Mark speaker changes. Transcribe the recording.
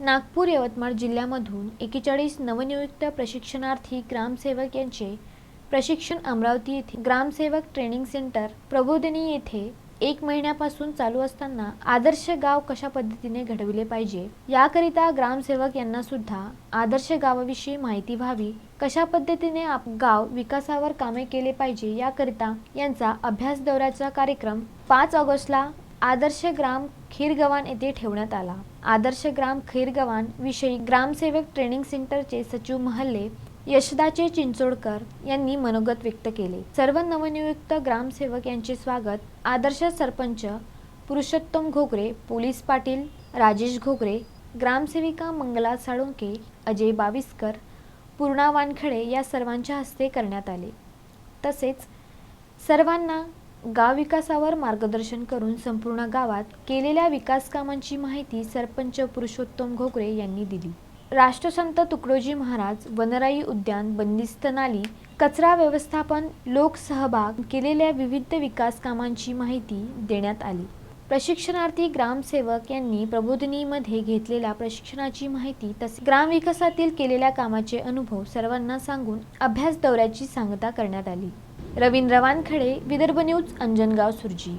Speaker 1: नागपूर यवतमाळ जिल्ह्यामधून एकेचाळीस नवनियुक्त प्रशिक्षणार्थी ग्रामसेवक यांचे प्रशिक्षण अमरावती येथे ग्रामसेवक ट्रेनिंग सेंटर प्रबोधिनी येथे एक महिन्यापासून चालू असताना आदर्श गाव कशा पद्धतीने घडविले पाहिजे? याकरिता ग्रामसेवक यांना सुद्धा आदर्श गावाविषयी माहिती व्हावी. कशा पद्धतीने आप गाव विकासावर कामे केले पाहिजे याकरिता यांचा अभ्यास दौऱ्याचा कार्यक्रम पाच ऑगस्टला आदर्श ग्राम खीरगव्हाण येथे ठेवण्यात आला. आदर्श ग्राम खीरगव्हाण विषयी ग्रामसेवक ट्रेनिंग सेंटरचे सचिव महल्ले यशदाचे चिंचोडकर यांनी मनोगत व्यक्त केले. सर्व नवनियुक्त ग्रामसेवक यांचे स्वागत आदर्श सरपंच पुरुषोत्तम घोगरे पोलीस पाटील राजेश घोगरे ग्रामसेविका मंगला साळुंके अजय बाविस्कर पूर्णा वानखडे या सर्वांच्या हस्ते करण्यात आले. तसेच सर्वांना गाव विकासावर मार्गदर्शन करून संपूर्ण गावात केलेल्या विकास कामांची माहिती सरपंच पुरुषोत्तम घोगरे यांनी दिली. राष्ट्रसंत तुकडोजी महाराज वनराई उद्यान बंदिस्त नाली कचरा व्यवस्थापन लोकसहभाग केलेल्या विविध विकास कामांची माहिती देण्यात आली. प्रशिक्षणार्थी ग्रामसेवक यांनी प्रबोधिनीमध्ये घेतलेल्या प्रशिक्षणाची माहिती तसेच ग्रामविकासातील केलेल्या कामाचे अनुभव सर्वांना सांगून अभ्यास दौऱ्याची सांगता करण्यात आली. रवींद्र वानखडे विदर्भ न्यूज अंजनगाव सुरजी.